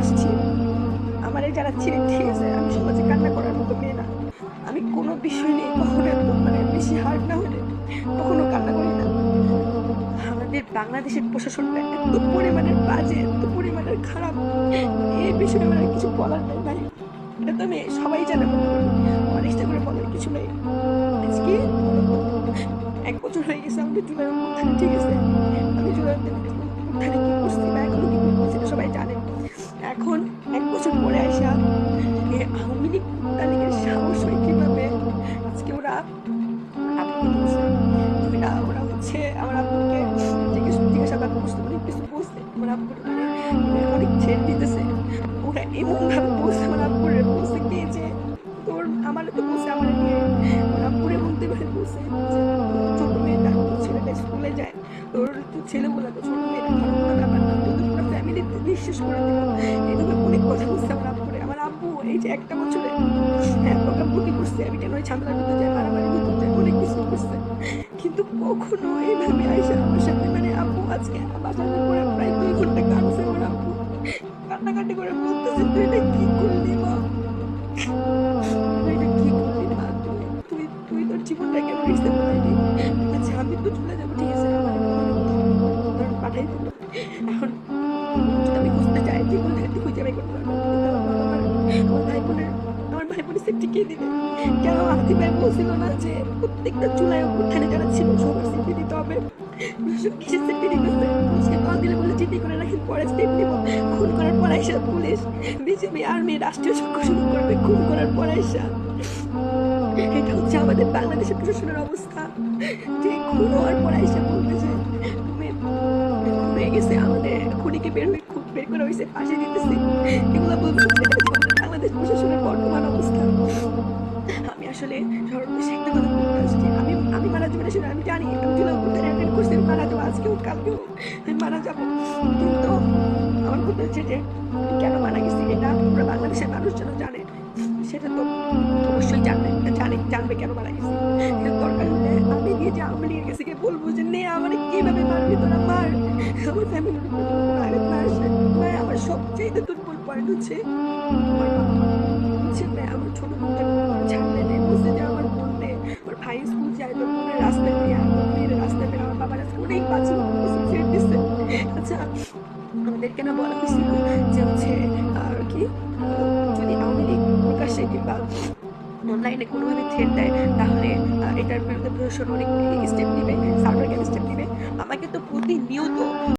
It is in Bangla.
আসছি। আমার এই যারা ঠিক আছে আমি সমাজে কান্না করার মতো মেয়ে না। আমি কোনো বিষয় নিয়ে কখনো মানে বেশি হার্ড না হলে কখনো কান্না করি না। আমাদের বাংলাদেশের প্রশাসনটা এত পরিমাণের বাজে, এত পরিমাণের খারাপ। এই বিষয়ে আমার কিছু বলার নেই ভাই। এটা তো আমি সবাই জানে আমার চেষ্টা করে বলার কিছু নেই। আজকে এক বছর হয়ে গেছে আমাদের জুলাই ঠিক বলছে আমার মানে অনেক ছেড়ে দিতেছে। ওরা এমন ভাবে বলছে আমার আপুরে বলছে কি যে, তোর আমার তো বলছে আমার নিয়ে। আমার আপুরে বলতে পারে যে ছোট মেয়েটা ছেলেটা স্কুলে যায়, তোর তোর ছেলে বলে তো ছোট মেয়েটা ভালো কোনো ব্যাপার না তোদের পুরো ফ্যামিলিতে বিশ্বাস করে দিল এভাবে অনেক কথা বলছে আমার আপুরে আমার আব্বু, এই যে একটা বছরে হ্যাঁ বকাবকি করছে? আমি কেন ওই ঝামেলার ভিতরে যাই? মারামারি ভিতরে যাই? অনেক কিছু করছে। কিন্তু কখনো এইভাবে আইসা আমার সাথে মানে আব্বু আজকে বাসার কান্নাকাটি করে বলতেছে, তুই এটা কি করলি, মা? তুই এটা কি করলি, মা? তুই তুই তুই তোর জীবনটা কেন রিক্সে পাইনি আচ্ছা আমি তো চলে যাব, ঠিক আছে পাঠাই দিল এখন আমি খুঁজতে চাই, যে কোনো জায়গাতে খুঁজে বের করতে পারব। ভাই বোনের আমার ভাই বোনের সেফটি কে দিবে? কেন আস্তি ভাই বলছিল না যে প্রত্যেকটা চুলায় উত্থানে যারা ছিল, সবার সেফটি দিতে হবে? কিসের সেফটি দিতেছে? চিঠি করে রাখেন পরে স্টেপ নিব। খুন করার পর আইসা পুলিশ, বিজেপি আর্মি রাষ্ট্রীয় চক্র শুরু করবে, খুন করার পর আইসা। এটা হচ্ছে আমাদের বাংলাদেশের প্রশাসনের অবস্থা। যে খুন হওয়ার পর আইসা বলবে যে হয়ে গেছে, আমাদের খুনিকে বের হয়ে খুব বের করে হয়েছে ফাঁসি দিতেছে। এগুলো বলতে বাংলাদেশ প্রশাসনের বর্তমান অবস্থা। আমি আসলে সর্বশেষ একটা কথা বলতে আসছি আমি আমি মারা যাব না সেটা আমি জানি কালকেও আমি মারা যাব। কিন্তু আমার কথা হচ্ছে যে কেন মারা গেছি এটা পুরো বাংলাদেশের মানুষ যেন জানে, সেটা তো অবশ্যই জানবে, জানে, জানবে কেন মারা গেছি। দরকার হলে আমি গিয়ে যে আওয়ামী লীগের কাছে গিয়ে বলব যে, নে, আমার কীভাবে মারবি তোরা, মার। আমার ফ্যামিলির আঘাত আমার সবচেয়ে দুর্বল পয়েন্ট হচ্ছে, আমার বাবা। হচ্ছে আমার ছোট বোনটা আচ্ছা আমাদেরকে না বলা হয়েছিল যে হচ্ছে, আর কি, যদি আওয়ামী লীগ প্রকাশ্যে কিংবা অনলাইনে কোনোভাবে থ্রেট দেয়, তাহলে এটার বিরুদ্ধে প্রশাসন অনেক স্টেপ নেবে সার্ভার স্টেপ নেবে। আমাকে তো প্রতিনিয়ত